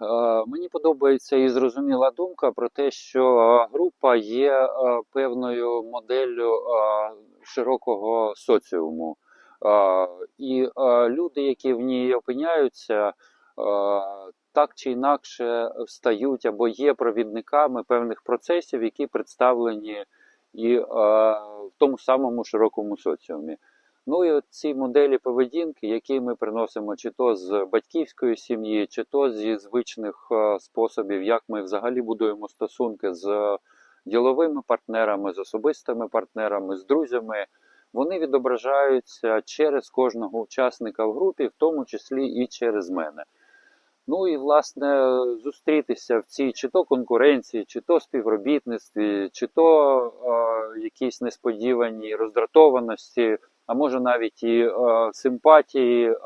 Е, Мені подобається і зрозуміла думка про те, що е, група є е, певною моделлю широкого соціуму. І люди, які в ній опиняються, так чи інакше стають або є провідниками певних процесів, які представлені і в тому самому широкому соціумі. Ну і от ці моделі поведінки, які ми приносимо чи то з батьківської сім'ї, чи то зі звичних е, способів, як ми взагалі будуємо стосунки з діловими партнерами, з особистими партнерами, з друзями, вони відображаються через кожного учасника в групі, в тому числі і через мене. Ну і власне зустрітися в цій чи то конкуренції, чи то співробітництві, чи то е, якісь несподівані роздратованості, а може навіть і е, симпатії, е,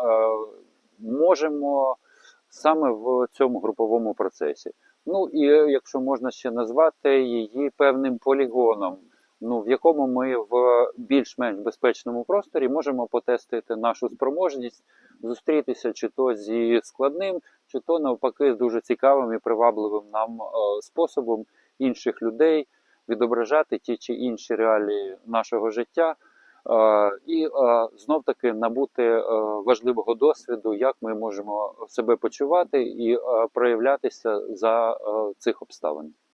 можемо саме в цьому груповому процесі. Ну і якщо можна ще назвати її певним полігоном, ну в якому ми в більш-менш безпечному просторі можемо потестити нашу спроможність зустрітися чи то зі складним, чи то навпаки з дуже цікавим і привабливим нам е, способом інших людей відображати ті чи інші реалії нашого життя. Е, І знов таки набути е, важливого досвіду, як ми можемо себе почувати і е, проявлятися за е, цих обставин.